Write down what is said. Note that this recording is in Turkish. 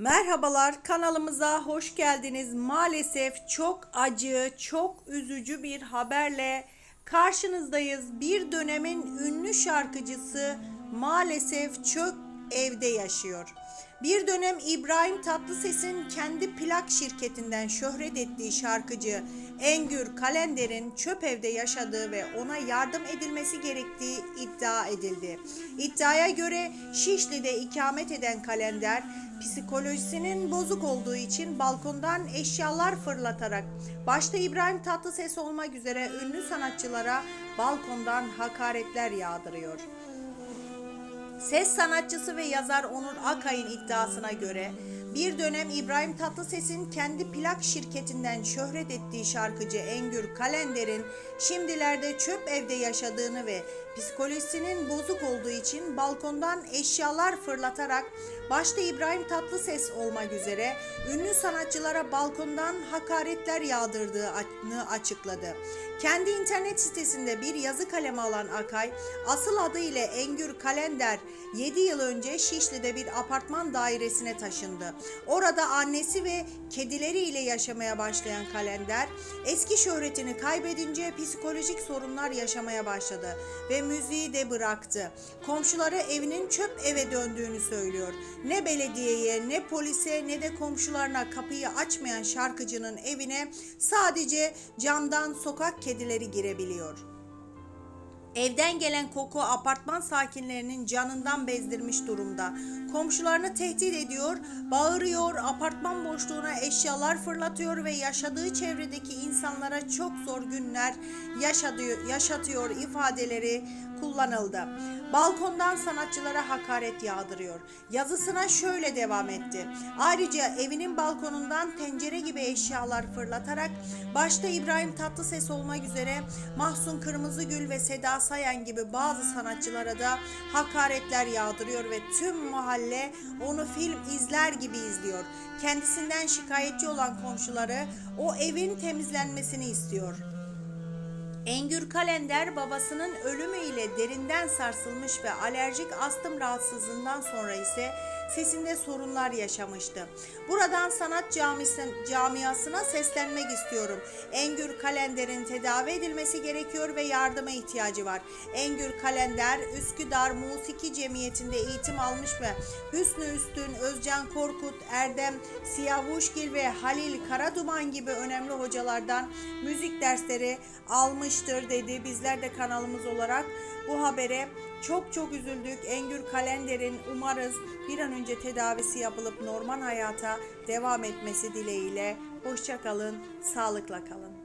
Merhabalar kanalımıza hoş geldiniz. Maalesef çok acı, çok üzücü bir haberle karşınızdayız. Bir dönemin ünlü şarkıcısı maalesef çök evde yaşıyor. Bir dönem İbrahim Tatlıses'in kendi plak şirketinden şöhret ettiği şarkıcı Engür Kalender'in çöp evde yaşadığı ve ona yardım edilmesi gerektiği iddia edildi. İddiaya göre Şişli'de ikamet eden Kalender psikolojisinin bozuk olduğu için balkondan eşyalar fırlatarak başta İbrahim Tatlıses olmak üzere ünlü sanatçılara balkondan hakaretler yağdırıyor. Ses sanatçısı ve yazar Onur Akay'ın iddiasına göre bir dönem İbrahim Tatlıses'in kendi plak şirketinden şöhret ettiği şarkıcı Engür Kalender'in şimdilerde çöp evde yaşadığını ve psikolojisinin bozuk olduğu için balkondan eşyalar fırlatarak başta İbrahim Tatlıses olmak üzere ünlü sanatçılara balkondan hakaretler yağdırdığını açıkladı. Kendi internet sitesinde bir yazı kalemi alan Akay, asıl adı ile Engür Kalender 7 yıl önce Şişli'de bir apartman dairesine taşındı. Orada annesi ve kedileri ile yaşamaya başlayan Kalender, eski şöhretini kaybedince psikolojik sorunlar yaşamaya başladı ve müziği de bıraktı. Komşuları evinin çöp eve döndüğünü söylüyor. Ne belediyeye, ne polise, ne de komşularına kapıyı açmayan şarkıcının evine sadece camdan sokak kedileri girebiliyor. Evden gelen koku apartman sakinlerinin canından bezdirmiş durumda. Komşularını tehdit ediyor, bağırıyor, apartman boşluğuna eşyalar fırlatıyor ve yaşadığı çevredeki insanlara çok zor günler yaşatıyor, yaşatıyor ifadeleri kullanıldı. Balkondan sanatçılara hakaret yağdırıyor. Yazısına şöyle devam etti. Ayrıca evinin balkonundan tencere gibi eşyalar fırlatarak başta İbrahim Tatlıses olmak üzere Mahsun Kırmızıgül ve Seda Sayan gibi bazı sanatçılara da hakaretler yağdırıyor ve tüm mahalle onu film izler gibi izliyor. Kendisinden şikayetçi olan komşuları o evin temizlenmesini istiyor. Engür Kalender babasının ölümüyle derinden sarsılmış ve alerjik astım rahatsızlığından sonra ise sesinde sorunlar yaşamıştı. Buradan sanat camisi, camiasına seslenmek istiyorum. Engür Kalender'in tedavi edilmesi gerekiyor ve yardıma ihtiyacı var. Engür Kalender Üsküdar Musiki Cemiyeti'nde eğitim almış ve Hüsnü Üstün, Özcan Korkut, Erdem Siyavuşgil ve Halil Karaduman gibi önemli hocalardan müzik dersleri almıştır dedi. Bizler de kanalımız olarak bu habere çok çok üzüldük. Engür Kalender'in umarız bir an önce tedavisi yapılıp normal hayata devam etmesi dileğiyle. Hoşça kalın, sağlıkla kalın.